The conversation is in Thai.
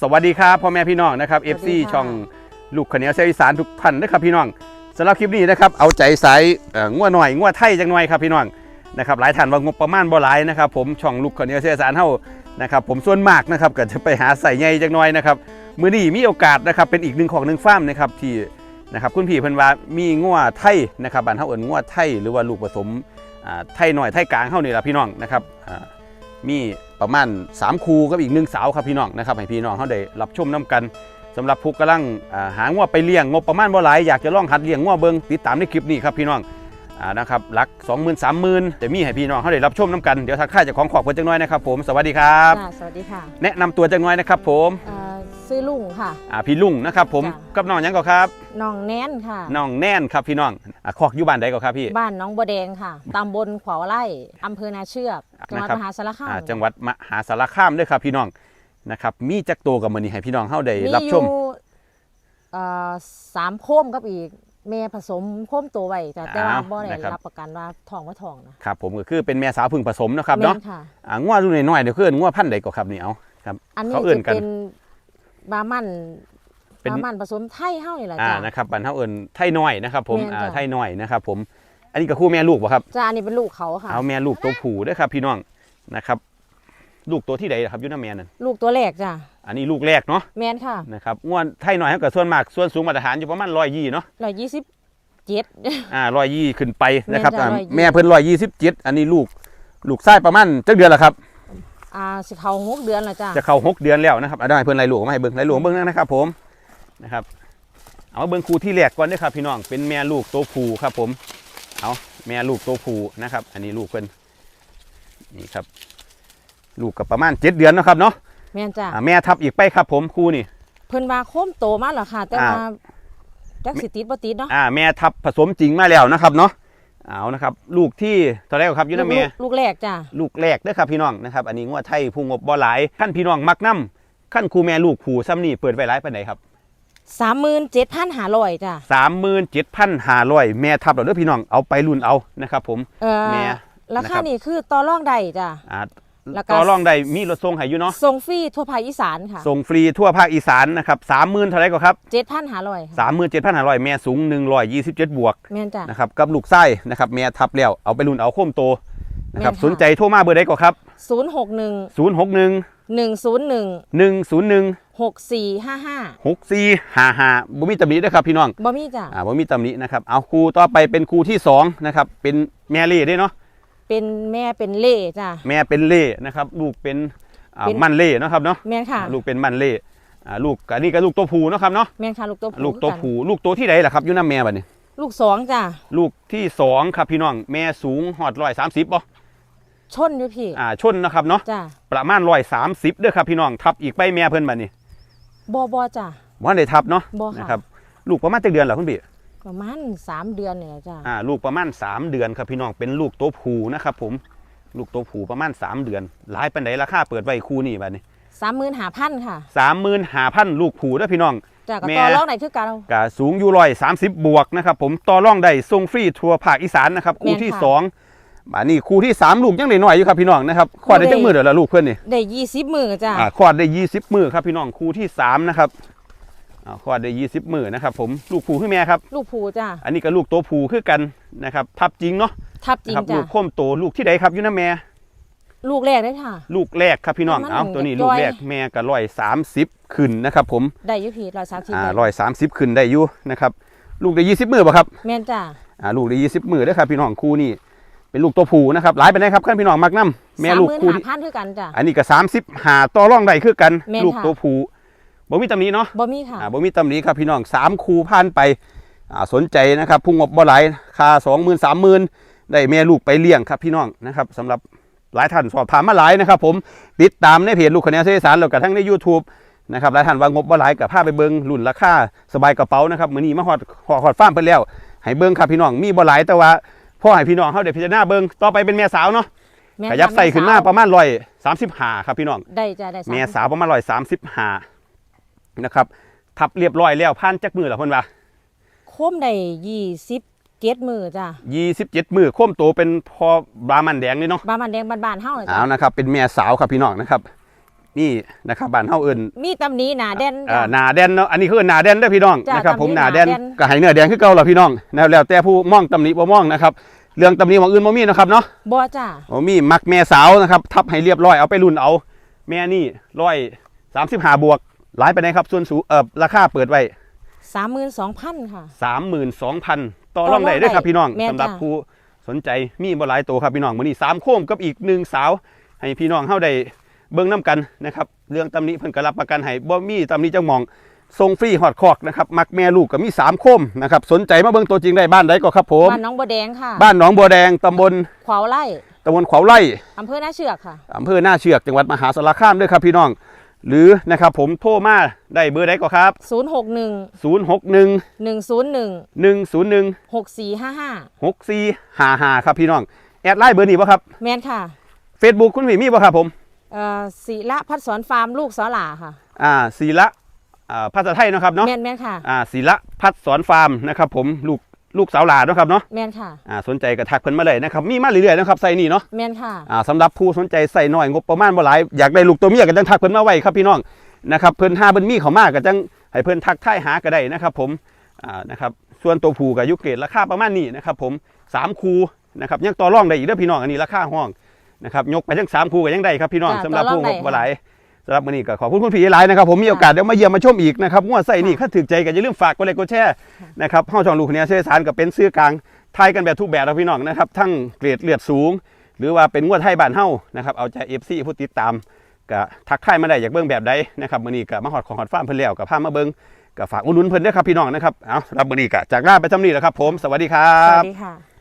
สวัสดีครับพ่อแม่พี่น้องนะครับสวัส FC ดีค่ะช่องลูกขาวเหนียวเซลอีสานทุกท่านนะครับพี่น้องสำหรับคลิปนี้นะครับเอาใจสายเอ่องัวหน่อยงัวไทยจังหน่อยครับพี่น้องนะครับหลายท่านว่างบประมาณบ่หลายนะครับผมช่องลูกขาวเหนียวเซลอีสานเฮานะครับผมส่วนมากนะครับก็จะไปหาใส่ใหญ่จังหน่อยนะครับมื้อนี้มีโอกาสนะครับเป็นอีกหนึ่งของหนึ่งฟาร์มนะครับที่นะครับคุณพี่เพิ่นว่ามีงัวไทยนะครับบ้านเฮาเอิ้นงัวไทยหรือว่าลูกผสมอ่าไทยหน่อยไทยกลางเฮานี่ล่ะพี่น้องนะครับอ่ามี ประมาณ 3 คูกับอีกหนึ่งสาวครับพี่น้องนะครับให้พี่น้องเขาได้รับชมน้กันสำหรับผู้กำลังอ่าหางัวไปเลี้ยงงบประมาณบ่หลายอยากจะลองหัดเลี้ยงงัวเบิงติดตามในคลิปนี้ครับพี่น้องอ่านะครับหลัก 20,000 30,000จะมีให้พี่น้องเขาได้รับชมน้กันเดี๋ยวทักทายเจากของขอบเพิ่นจังน้อยนะครับผมสวัสดีครับจ้าสวัสดีค่ะ แนะนำตัวจังน้อยนะครับผมเอ่อซื้อลุงค่ะอ่าพี่ลุงนะครับผมจ้ะกับน้องหยังก็ครับน้องแน่นค่ะน้องแน่นครับพี่น้อง อ่าคอกอยู่บ้านใดก็ครับพี่ บ้านน้องบัวแดงค่ะ ตำบลขวาวไร่อำเภอนาเชือกจังหวัดนะครับ มหาสารคามอ่าจังหวัดมหาสารคามด้วยครับพี่น้องนะครับมีจักโตวกับมื้อนี้ให้พี่น้องเขาได้รับชม อยู่เอ่อสามโคมกับอีกแม่ผสมโคมตัวไว้จ้ะแต่ว่าอ้าวบ่ได้นะครับ รับประกันว่าทองว่าทองนะครับผมก็คือเป็นแม่สาวพึ่งผสมเนาะครับเนาะแม่ค่ะ อ่างวรุ่นน้อยๆเดี๋ยวคืองัวพันธุ์ใดก็ครับนี่เอาครับ อันนี้เขาเอิ่นจะกัน เป็นบามัน เป็นบามันผสมไทยเฮ้านี่แหละอ่าจ้ะ นะครับบันเทาเอิญไทยน้อยนะครับ ผมแม่นอ่าจ้ะไทยน้อยนะครับ ผม อันนี้ก็คู่แม่ลูกป่ะครับ จ้าอันนี้เป็นลูกเขาค่ะ เอาแม่ลูกตัวผู้เด้วยครับ พี่น้องนะครับ ลูกตัวที่ใดครับอยุน้าแม่นั่นลูกตัวแรกจ้ะอันนี้ลูกแรกเนาะแมนค่ะนะครับงวไทยน้อยเขาก็ส่วนมากส่วนสูงมาตรฐานอยู่ประมาณร้อยยี่เนาะร้อยยี่สิบเจ็ด อ่าร้อยยี่ขึ้นไปนะครับแม่นจ้ะอ่า120 แม่เพิ่นร้อยยี่สิบเจ็ดอันนี้ลูกลูกไส้ประมาณจักเดือนละครับ อ่าสิเขาหกเดือนแล้วจ้ะจะเข้าหกเดือนแล้วนะครับเอาได้เพิ่นไล่หลวงมาให้เบิ่งไล่หลวงเบิ่งนะครับผม นะครับ เอามาเบิ่งครูที่แรกก่อนเด้อครับพี่น้อง เป็นแม่ลูกตัวผู้ครับผม เอาแม่ลูกตัวผู้นะครับ อันนี้ลูกเพิ่นนี่ครับ ลูกกับประมาณเจ็ดเดือนเนาะครับเนาะแม่นจ้ะอ่าแม่ทับอีกไปครับผมครูนี่ เพิ่นว่าโคมโตมาแล้วค่ะ แต่อ่าว่า จักสิติดบ่ติดเนาะอ่าแม่ทับผสมจริงมาแล้วนะครับเนาะ เอานะครับ ลูกที่ตอนแรกครับอยูนะแม่ ลูกลูกแรกจ้ะลูกแรกเด้อครับพี่น้องนะครับ อันนี้งวดไทยผู้งบบ่หลายขั้นพี่น้องมักน้ำขั้นครูแม่ลูกผู้ซ้ำนี่เปิดไว้หลายปานใดครับ สามหมื่นเจ็ดพันห้าร้อยจ้ะสามหมื่นเจ็ดพันห้าร้อยแม่ทับเราเด้อพี่น้องเอาไปรุ่นเอานะครับ ผมเออแม่รานะคคารับนี่คือต่อรองได้จ้ะอ่าแล้วก็ต่อรองได้มีรถส่งให้อยู่เนาะส่งฟรีทั่วภาคอีสานค่ะส่งฟรีทั่วภาคอีสานนะครับสามหมื่นเท่าไหรก็ครับเจ็ดพันห้าร้อยค่ะสามหมื่นเจ็ดพันห้าร้อยแม่สูงหนึ่งร้อยยี่สิบเจ็ดบวกแม่นจ้ะนะครับกับลูกไส้นะครับแม่ทับแล้วเอาไปรุ่นเอาโค้มโตนะครับแม่นค่ะสนใจโทรมาเบอร์ใดก็ครับศูนย์ หกหนึ่งศูนย์หกหนึ่งหนึ่งศูนย์หนึ่งหนึ่งศูนย์หนึ่งหกสี่ห้าห้าหกสี่ห้าห้าบ่มีตำหนิด้วยครับพี่น้องบ่มีจ้ะอ่าบ่มีตำหนินะครับเอาครูต่อไปเป็นครูที่สองนะครับเป็นแม่เล่ด้วยเนาะเป็นแม่เป็นเล่จ้ะแม่เป็นเล่นะครับลูกเป็นอ่าเป็นมันเล่เนาะครับเนาะแม่นค่ะลูกเป็นมันเล่อ่าลูกอันนี้ก็ลูกตัวผู้เนาะครับเนาะแม่นค่ะลูกตัวผู้ลูกตัวคือผู้ลูกตัวที่ไหนล่ะครับอยู่น้ำแม่บัดนี้ลูกสองจ้ะลูกที่สองครับพี่น้องแม่สูงหอดร้อยสามสิบป่ะ ชนอยู่พี่ อ่าชนนะครับเนาะจ้ะประมาณร้อยสามสิบเด้อครับพี่น้องทับอีกไปแม่เพิ่นบัดนี้บ่บ่จ้ะ ว่าได้ทับเนาะบ่ค่ะ นะครับลูกประมาณจักเดือนเหรอคุณพี่ประมาณสามเดือนเนี่ยจ้ะ อ่าลูกประมาณสามเดือนครับพี่น้องเป็นลูกตัวผู้นะครับผมลูกตัวผู้ประมาณสามเดือนหลายปันไดราคาเปิดไว้คู่นี่บัดนี้สามหมื่นห้าพันค่ะสามหมื่นห้าพันลูกผู้เด้อพี่น้อง จ้ะก็แม่ ต่อรองไหนคือกันกะสูงอยู่ร้อยสามสิบบวกนะครับผมต่อร่องได้ส่งฟรีทัวร์ภาคอีสานนะครับคู่ที่แม่นค่ะสอง บานี่คู่ที่สามลูกยังได้น้อยอยู่ครับพี่น้องนะครับคลอดได้ได้จังมือเดี๋ยวละลูกเพื่อนนี่ได้ยี่สิบมือจ้ะอ่าคลอดได้ยี่สิบมือครับพี่น้องคู่ที่สามนะครับอ่าคลอดได้ยี่สิบมือนะครับผมลูกผู้ขึ้นแม่ครับ ลูกผูจ้ะอันนี้ก็ลูกตัวผู้คือกันนะครับทับจริงเนาะทับจรินะงครับลูจ้ะกข้มโตลูกที่ใดครับอยู่นะแม่ลูกแรกได้ค่ะ ลูกแรกครับพี่น้องมันเอาตัวนี้จะลูกจ้อยแรกแม่ก็ร้อยสามสิบขึ้นนะครับผมได้อยุพีร้อยสามสิบอ่าร้อยสามสิบขึ้นได้อยู่นะครับลูกได้ยี่สิบมือป่ะครับ แม่นจ้ะอ่าลูกได้ยี่สิบมือเด้อครับพี่น้องคู่นี่ เป็นลูกตัวผู้นะครับหลายไปไหนใดครับขั้นพี่น้องมักน้ำแม่ลูกคู่สามหมื่ที่นห้าพันคือกันจ้ะอันนี้ก็สามสิบหาต่อร่องได้คือกันแม่นลูกค่ะตัวผู้บ่มีตำหนี้เนาะบ่มีค่ะอ่าบ่มีตำหนี้ครับพี่น้องสามคู่ผ่านไปอ่าสนใจนะครับพุ่งงบบ่หลายค่าสองหมื่นสามหมื่นได้แม่ลูกไปเลี้ยงครับพี่น้องนะครับสำหรับหลายท่านสอบถามมาหลายนะครับ ผมติดตามในเพจลูกคะแนนเสสารแล้วก็ทั้งใน YouTube นะครับหลายท่านว่างบบ่หลายกับพาไปเบิ่งรุ่นราคาสบายกระเป๋านะครับมื้อนี้มาฮอดฮอดฮอดฟาร์มเพิ่นแล้วให้เบิ่งครับพี่น้องมีบ่หลายแต่ว่า พ่อให้พี่น้องเฮาได้พิจารณาเบิ่งต่อไปเป็นแม่สาวเนาะแม่นขยับค่ะใส่ขึ้นมาแสวประมาณร้อยสามสิบห้าครับพี่น้องได้จ้ะได้แม่สาวประมาณร้อยสามสิบห้านะครับทับเรียบร้อยแล้วพันจักมือแล้วเพิ่นว่าโคมได้ยี่สิบเกตมือจ้ะยี่สิบเจ็ดมือโค้มโตเป็นพอบรามันแดงนี่เนาะบามันแดงบานๆเฮาเลยจ้ะเอานะครับเป็นแม่สาวครับพี่น้องนะครับ นี่นะครับบ้านเฮาเอิ้นมีตำหนี้หนาแดนเอ่จ้ะอหนาแดนเนาะอันนี้คือหนาแดนเด้อพี่น้องจ้ะนะครับ ผมตำหนิหนาแดนหนาแดน ก็ให้เนื้อแดงคือเก่าล่ะพี่น้องนะแล้วแต่ผู้มองตำหนิบ่มองนะครับเรื่องตำหนิของอื่นบ่มีนะครับเนาะ บ่จ้ะบ่มีมักแม่สาวนะครับ ทับให้เรียบร้อยเอาไปรุ่นเอา แม่นี่ร้อยสามสิบห้าบวกหลายไปไหนครับส่วนสูงเอ่อราคาเปิดไว้สามหมื่นสองพันค่ะ สามหมื่นสองพันต่อต่อรองได้รองเด้วยครับได้พี่น้องแม่นสำหรับจ้ะผู้สนใจมีบ่หลายตัวครับพี่น้องมื้อนี้สามโค้งกับอีกหนึ่งสาว ให้พี่น้องเฮาได้ เบิ่งน้กันนะครับเรื่องตำหนิเพิ่นก็รับประกันให้บ่มีตำหนิจังหมองส่งฟรีฮอดคอกนะครับมักแม่ลูกก็มีสามโคมนะครับสนใจมาเบิ่งตัวจริงได้บ้านใดก็ครับผมบ้านน้องบัวแดงค่ะ บ้านหนองบัวแดงตำบลขวาวไร่ตำบลขวาวไร่อำเภอหน้าเชือกค่ะอำเภอหน้าเชือกจังหวัดมหาสารคามด้วยครับพี่น้อง หรือนะครับผมโทรมาได้เบอร์ใดก็ครับ 061 061 101 101 6455 6455 ครับพี่น้อง แอดไลน์เบอร์นี้ป่ะครับแมนค่ะ Facebook คุณพี่มีป่ะครับผมเอ่อ ศิละพัดสอนฟาร์มลูกสอหลาค่ะ อ่าศิละอ่าภาษาไทยเนาะครับเนาะแมนแมนค่ะ อ่าศิละพัดสอนฟาร์มนะครับผมลูกลูกสาวหลาเนาะครับเนาะแมนค่ะ อ่าสนใจก็ทักเพิ่นมาเลยนะครับมีมาเรื่อยๆนะครับใส่นี่เนาะแมนค่ะ อ่าสำหรับผู้สนใจใส่น้อยงบประมาณบ่หลายอยากได้ลูกตัวเมียก็จังทักเพิ่นมาไว้ครับพี่น้องนะครับเพิ่นหาเพิ่นมีเขามาก็จังให้เพิ่นทักทายหาก็ได้นะครับ ผมอ่านะครับส่วนตัวผู้ก็อยู่เกรดราคาประมาณนี้นะครับผมสามคูนะครับยังต่อรองได้อีกเด้อพี่น้องอันนี้ราคาห้อง นะครับยกไปทั้งสามคูก็ยังได้ครับพี่น้องจ้ะสำหรับต่อรองผู้งบได้บ่หลายสำหรับมื้อนี้ก็ขอบคุณคุณพี่หลายนะครับผมมีโอกาสเดี๋ยวมาเยี่ยมมาชมอีกนะครับงวดใส่นี่ถ้าถูกใจก็อย่าลืมฝากกดไลค์กดแชร์นะครับเฮาช่องลูกคนนี้เสื้อสารก็เป็นซื้อกลางทายกันแบบทุกแบบนะพี่น้องนะครับทั้งเกรดเลือดสูง หรือว่าเป็นงวดไทยบ้านเฮานะครับเอาใจเอฟซีผู้ติดตามก็ทักทายมาได้อยากเบิ่งแบบใดนะครับมื้อนี้ก็มาฮอดของฮอดฟาร์มเพิ่นแล้วก็พามาเบิ่งก็ฝากอุดหนุนเพิ่นเด้อครับพี่น้องนะครับเอารับมื้อนี้ก็จากลาไปจำนี้แหล้วครับผมสวัสดีครัสวับ สดีค่ะ